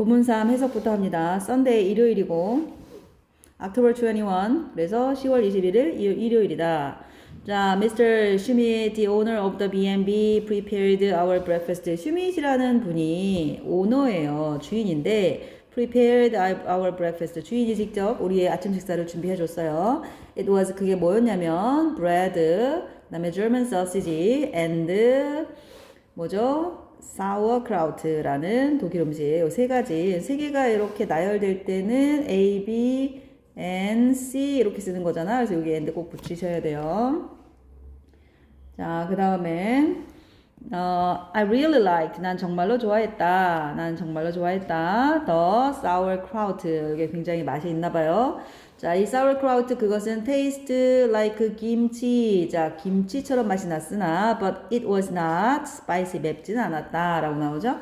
부문 3 해석부터 합니다. 썬데이 일요일이고 October 21 그래서 10월 21일 일요일이다. 자, Mr. Schmidt, the owner of the B&B prepared our breakfast. 슈밋이라는 분이 오너예요. 주인인데 prepared our breakfast. 주인이 직접 우리의 아침 식사를 준비해 줬어요. It was 그게 뭐였냐면 bread, 그다음에 German sausage and 뭐죠? Sauerkraut라는 독일 음식이에요. 세 가지. 세 개가 이렇게 나열될 때는 A, B, N, C 이렇게 쓰는 거잖아. 그래서 여기 and 꼭 붙이셔야 돼요. 자, 그 다음에 어, I really liked. 난 정말로 좋아했다. 난 정말로 좋아했다. The sauerkraut. 이게 굉장히 맛이 있나 봐요. 자, 이 sauerkraut 그것은 taste like 김치. 자, 김치처럼 맛이 났으나 but it was not spicy. 맵지는 않았다. 라고 나오죠.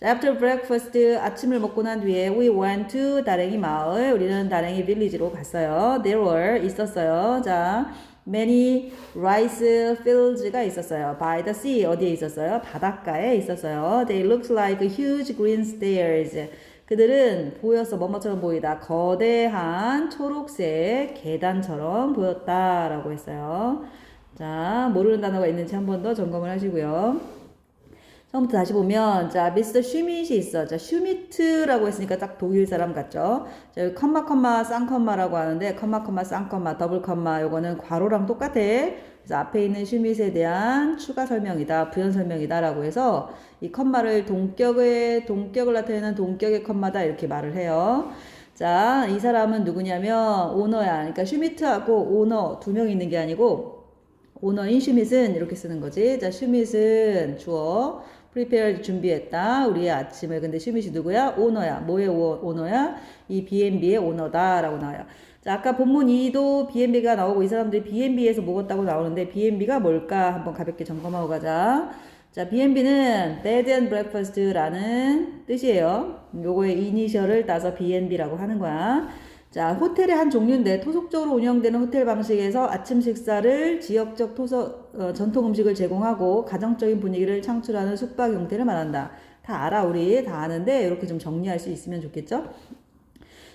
자, after breakfast 아침을 먹고 난 뒤에 we went to 다랭이 마을. 우리는 다랭이 village로 갔어요. There were 있었어요. 자, many rice fields가 있었어요. By the sea 어디에 있었어요? 바닷가에 있었어요. They looked like huge green stairs. 그들은 보였어 뭐뭐처럼 보이다. 거대한 초록색 계단처럼 보였다 라고 했어요. 자 모르는 단어가 있는지 한 번 더 점검을 하시고요. 처음부터 다시 보면 자 미스터 슈밋이 있어. 자 슈미트라고 했으니까 딱 독일 사람 같죠. 자 여기 컴마 컴마 쌍컴마라고 하는데 컴마 컴마 쌍컴마 더블 컴마 요거는 괄호랑 똑같아. 그래서 앞에 있는 슈밋에 대한 추가 설명이다, 부연 설명이다라고 해서 이 컴마를 동격의 동격을 나타내는 동격의 컴마다 이렇게 말을 해요. 자, 이 사람은 누구냐면 오너야. 그러니까 슈미트하고 오너 두 명 있는 게 아니고 오너인 슈밋은 이렇게 쓰는 거지. 자, 슈밋은 주어. 프리페어 준비했다. 우리의 아침을. 근데 슈밋이 누구야? 오너야. 뭐의 오, 오너야? 이 B&B의 오너다라고 나와요. 자, 아까 본문 2도 B&B가 나오고 이 사람들이 B&B에서 먹었다고 나오는데 B&B가 뭘까? 한번 가볍게 점검하고 가자. 자, B&B는 Bed and Breakfast라는 뜻이에요. 요거의 이니셜을 따서 B&B라고 하는 거야. 자, 호텔의 한 종류인데 토속적으로 운영되는 호텔 방식에서 아침 식사를 지역적 토속 어, 전통 음식을 제공하고 가정적인 분위기를 창출하는 숙박 형태를 말한다. 다 알아 우리 다 아는데 이렇게 좀 정리할 수 있으면 좋겠죠?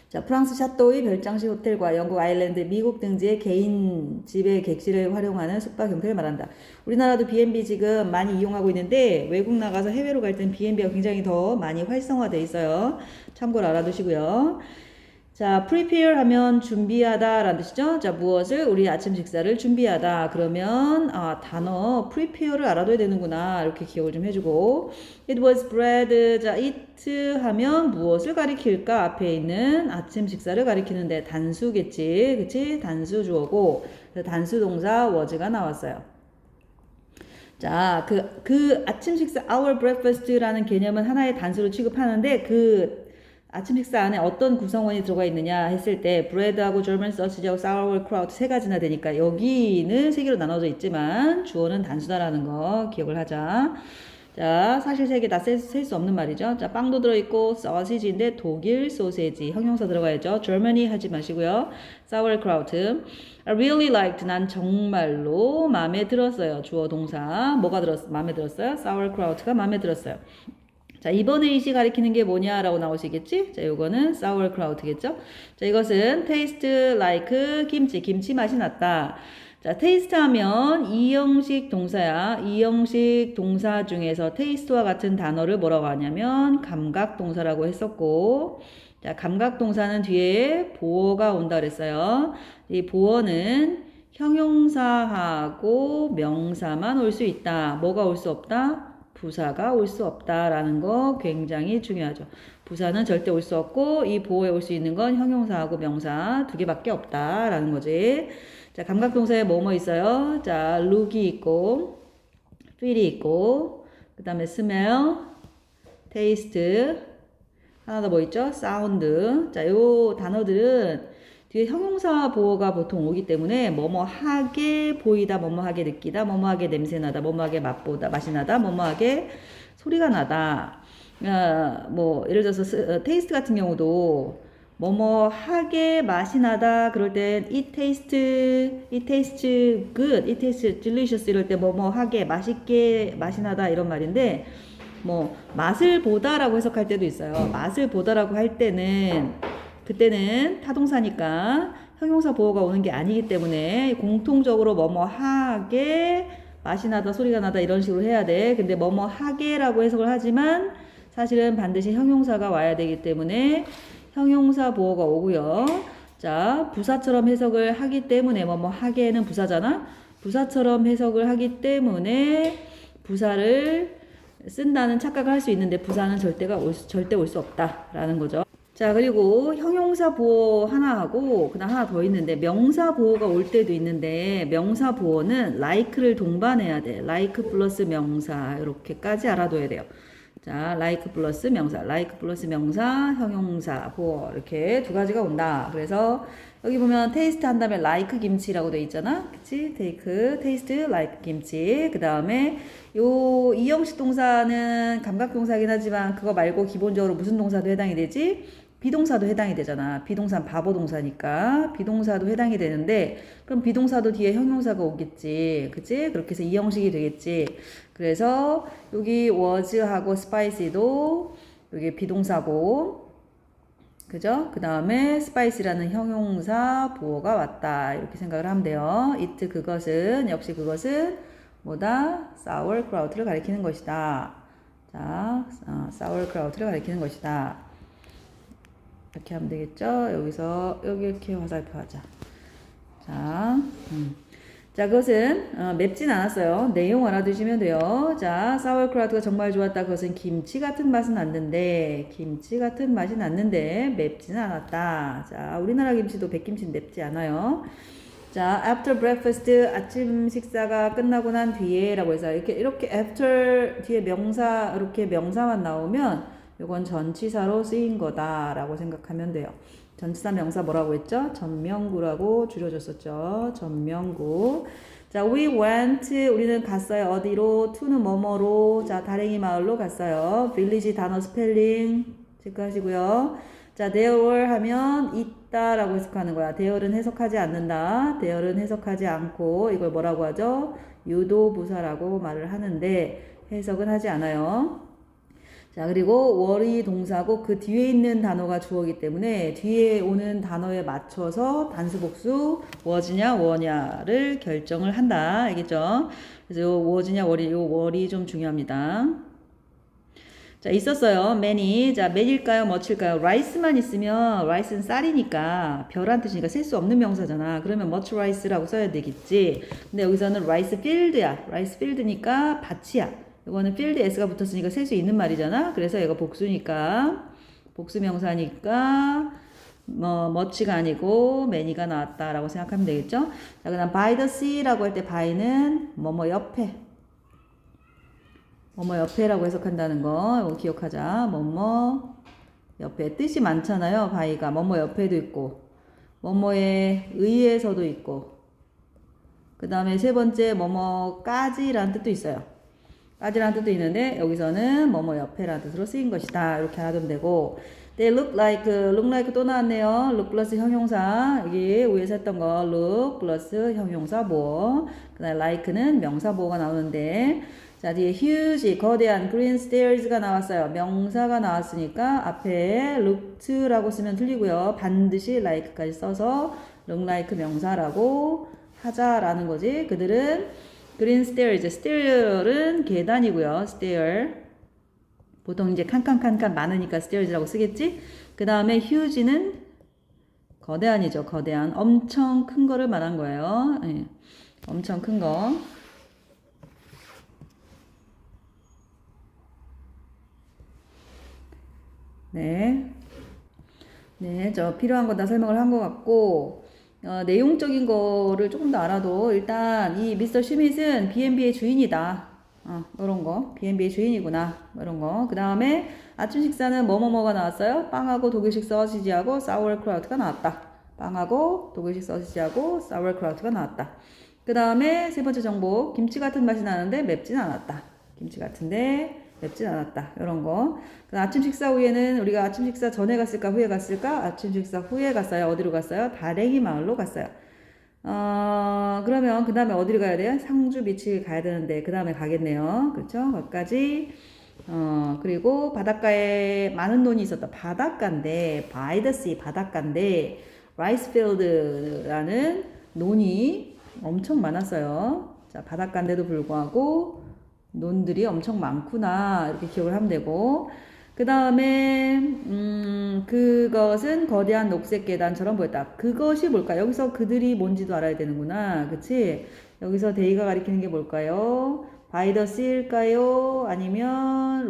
자, 프랑스 샤또의 별장식 호텔과 영국 아일랜드, 미국 등지의 개인 집의 객실을 활용하는 숙박 형태를 말한다. 우리나라도 B&B 지금 많이 이용하고 있는데 외국 나가서 해외로 갈 땐 B&B가 굉장히 더 많이 활성화돼 있어요. 참고로 알아두시고요. 자, prepare 하면 준비하다 라는 뜻이죠. 자, 무엇을? 우리 아침 식사를 준비하다. 그러면, 아, 단어 prepare를 알아둬야 되는구나. 이렇게 기억을 좀 해주고. It was bread. 자, it 하면 무엇을 가리킬까? 앞에 있는 아침 식사를 가리키는데 단수겠지. 그치? 단수 주어고. 단수 동사 was가 나왔어요. 자, 그, 그 아침 식사, our breakfast라는 개념은 하나의 단수로 취급하는데 그 아침 식사 안에 어떤 구성원이 들어가 있느냐 했을 때 브레드하고 German sausage하고 sauerkraut 세 가지나 되니까 여기는 세 개로 나눠져 있지만 주어는 단수다라는 거 기억을 하자. 자, 사실 세 개 다 셀 수 없는 말이죠. 자, 빵도 들어있고, 소시지인데 독일 소세지. 형용사 들어가야죠. Germany 하지 마시고요. sauerkraut. I really liked. 난 정말로 마음에 들었어요. 주어 동사. 뭐가 들었, 마음에 들었어요? sauerkraut가 마음에 들었어요. 자, 이번에 이시 가리키는 게 뭐냐라고 나오시겠지? 자, 요거는 sauerkraut겠죠? 자, 이것은 taste like 김치. 김치 맛이 났다. 자, 테이스트 하면 이형식 동사야. 이형식 동사 중에서 테이스트와 같은 단어를 뭐라고 하냐면 감각 동사라고 했었고, 자, 감각 동사는 뒤에 보어가 온다 그랬어요. 이 보어는 형용사하고 명사만 올 수 있다. 뭐가 올 수 없다? 부사가 올 수 없다라는 거 굉장히 중요하죠. 부사는 절대 올 수 없고 이 보호에 올 수 있는 건 형용사하고 명사 두 개밖에 없다라는 거지. 자, 감각동사에 뭐뭐 있어요? 자, look이 있고, feel이 있고, 그 다음에 smell, taste, 하나 더 뭐 있죠? sound. 자, 요 단어들은 뒤에 형용사 보호가 보통 오기 때문에 뭐뭐하게 보이다, 뭐뭐하게 느끼다, 뭐뭐하게 냄새나다, 뭐뭐하게 맛보다, 맛이 나다, 뭐뭐하게 소리가 나다. 어, 뭐 예를 들어서 스, 어, 테이스트 같은 경우도 뭐뭐하게 맛이 나다 그럴 땐 it taste, it taste good, it taste delicious 이럴 때 뭐뭐하게 맛있게 맛이 나다 이런 말인데 뭐 맛을 보다라고 해석할 때도 있어요. 맛을 보다라고 할 때는 그때는 타동사니까 형용사 보호가 오는 게 아니기 때문에 공통적으로 뭐뭐 하게 맛이 나다 소리가 나다 이런 식으로 해야 돼. 근데 뭐뭐 하게라고 해석을 하지만 사실은 반드시 형용사가 와야 되기 때문에 형용사 보호가 오고요. 자, 부사처럼 해석을 하기 때문에 뭐뭐 하게는 부사잖아. 부사처럼 해석을 하기 때문에 부사를 쓴다는 착각을 할 수 있는데 부사는 절대가 올 수, 절대 올 수 없다라는 거죠. 자, 그리고 형용사 보호 하나 하고 그 다음 하나 더 있는데 명사 보호가 올 때도 있는데 명사 보호는 like를 동반해야 돼. like 플러스 명사 이렇게까지 알아둬야 돼요. 자, like 플러스 명사, like 플러스 명사, 형용사, 보호 이렇게 두 가지가 온다. 그래서 여기 보면 테이스트 한 다음에 like 김치라고 돼 있잖아. 그치? take, taste, like 김치. 그 다음에 요 이형식 동사는 감각 동사긴 하지만 그거 말고 기본적으로 무슨 동사도 해당이 되지? 비동사도 해당이 되잖아. 비동사는 바보 동사니까 비동사도 해당이 되는데 그럼 비동사도 뒤에 형용사가 오겠지. 그치? 그렇게 해서 이 형식이 되겠지. 그래서 여기 was하고 spicy도 여기 비동사고 그죠? 그 다음에 spicy라는 형용사 보호가 왔다. 이렇게 생각을 하면 돼요. it 그것은 역시 그것은 뭐다? sauerkraut를 가리키는 것이다. 자, 어, sauerkraut를 가리키는 것이다. 이렇게 하면 되겠죠? 여기서 여기 이렇게 화살표 하자. 자, 음. 자, 그것은 어, 맵진 않았어요. 내용 알아두시면 돼요. 자, 사워크라우트가 정말 좋았다. 그것은 김치 같은 맛은 났는데, 김치 같은 맛이 났는데 맵지는 않았다. 자, 우리나라 김치도 백김치는 맵지 않아요. 자, after breakfast 아침 식사가 끝나고 난 뒤에라고 해서 이렇게 이렇게 after 뒤에 명사 이렇게 명사만 나오면 이건 전치사로 쓰인 거다라고 생각하면 돼요. 전치사 명사 뭐라고 했죠? 전명구라고 줄여줬었죠. 전명구. 자, we went 우리는 갔어요. 어디로? to는 뭐뭐로. 자, 다랭이 마을로 갔어요. village 단어 스펠링 체크하시고요. 자, there were 하면 있다라고 해석하는 거야. there는 해석하지 않는다. there는 해석하지 않고 이걸 뭐라고 하죠? 유도 부사라고 말을 하는데 해석은 하지 않아요. 자, 그리고 월이 동사고 그 뒤에 있는 단어가 주어이기 때문에 뒤에 오는 단어에 맞춰서 단수 복수 was냐 워냐를 결정을 한다. 알겠죠? 그래서 요 was냐 월이 요 월이 좀 중요합니다. 자, 있었어요. many. 자, many일까요? much일까요? rice만 있으면 rice는 쌀이니까 별한 뜻이니까 셀수 없는 명사잖아. 그러면 much rice라고 써야 되겠지. 근데 여기서는 rice field야. rice field니까 밭이야. 이거는 field s가 붙었으니까 셀 수 있는 말이잖아. 그래서 얘가 복수니까 복수 명사니까 뭐 much가 아니고 many가 나왔다라고 생각하면 되겠죠. 자, 그다음 by the sea라고 할 때 by는 뭐뭐 옆에 뭐뭐 옆에라고 해석한다는 거 이거 기억하자. 뭐뭐 옆에 뜻이 많잖아요. by가 뭐뭐 옆에도 있고 뭐뭐에 의해서도 있고 그 다음에 세 번째 뭐뭐까지라는 뜻도 있어요. 까지라는 뜻도 있는데 여기서는 뭐뭐 옆에라는 뜻으로 쓰인 것이다. 이렇게 알아두면 되고 They look like, look like 또 나왔네요. look 플러스 형용사 여기 위에서 했던 거 look 플러스 형용사 보호 그 다음에 like는 명사 보호가 나오는데 자 뒤에 huge 거대한 green stairs가 나왔어요. 명사가 나왔으니까 앞에 looked라고 쓰면 틀리고요. 반드시 like까지 써서 look like 명사라고 하자라는 거지. 그들은 그린 스테어 이제 스테어는 계단이고요. 스테어. 보통 이제 칸칸칸칸 많으니까 스테어즈라고 쓰겠지? 그 다음에 휴지는 거대한이죠. 거대한. 엄청 큰 거를 말한 거예요. 예. 엄청 큰 거. 네. 네, 저 필요한 거 다 설명을 한 것 같고, 어, 내용적인 거를 조금 더 알아도 일단 이 미스터 슈밋은 B&B의 주인이다. 어, 이런 거. B&B의 주인이구나. 이런 거. 그 다음에 아침 식사는 뭐뭐뭐가 나왔어요? 빵하고 독일식 서시지하고 사워크라우트가 나왔다. 빵하고 독일식 서시지하고 사워크라우트가 나왔다. 그 다음에 세 번째 정보. 김치 같은 맛이 나는데 맵진 않았다. 김치 같은데 맵진 않았다. 이런 거. 그 아침 식사 후에는 우리가 아침 식사 전에 갔을까 후에 갔을까? 아침 식사 후에 갔어요. 어디로 갔어요? 다랭이 마을로 갔어요. 어, 그러면 그 다음에 어디를 가야 돼요? 상주 비치 가야 되는데 그 다음에 가겠네요. 그렇죠? 거기까지 어, 그리고 바닷가에 많은 논이 있었다. 바닷가인데, by the sea, 바닷가인데, field라는 논이 엄청 많았어요. 자, 바닷가인데도 불구하고 논들이 엄청 많구나. 이렇게 기억을 하면 되고. 그 다음에, 음, 그것은 거대한 녹색 계단처럼 보였다. 그것이 뭘까? 여기서 그들이 뭔지도 알아야 되는구나. 그치? 여기서 데이가 가리키는 게 뭘까요? sea일까요? 아니면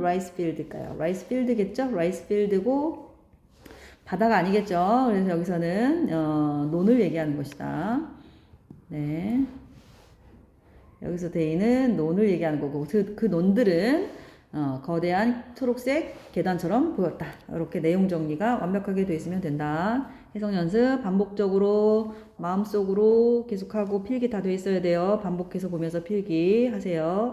field겠죠? rice field고 바다가 아니겠죠? 그래서 여기서는 어, 논을 얘기하는 것이다. 네. 여기서 데이는 논을 얘기하는 거고 그, 그 논들은 어, 거대한 초록색 계단처럼 보였다. 이렇게 내용 정리가 완벽하게 되어 있으면 된다. 해석 연습 반복적으로 마음속으로 계속하고 필기 다돼 있어야 돼요. 반복해서 보면서 필기 하세요.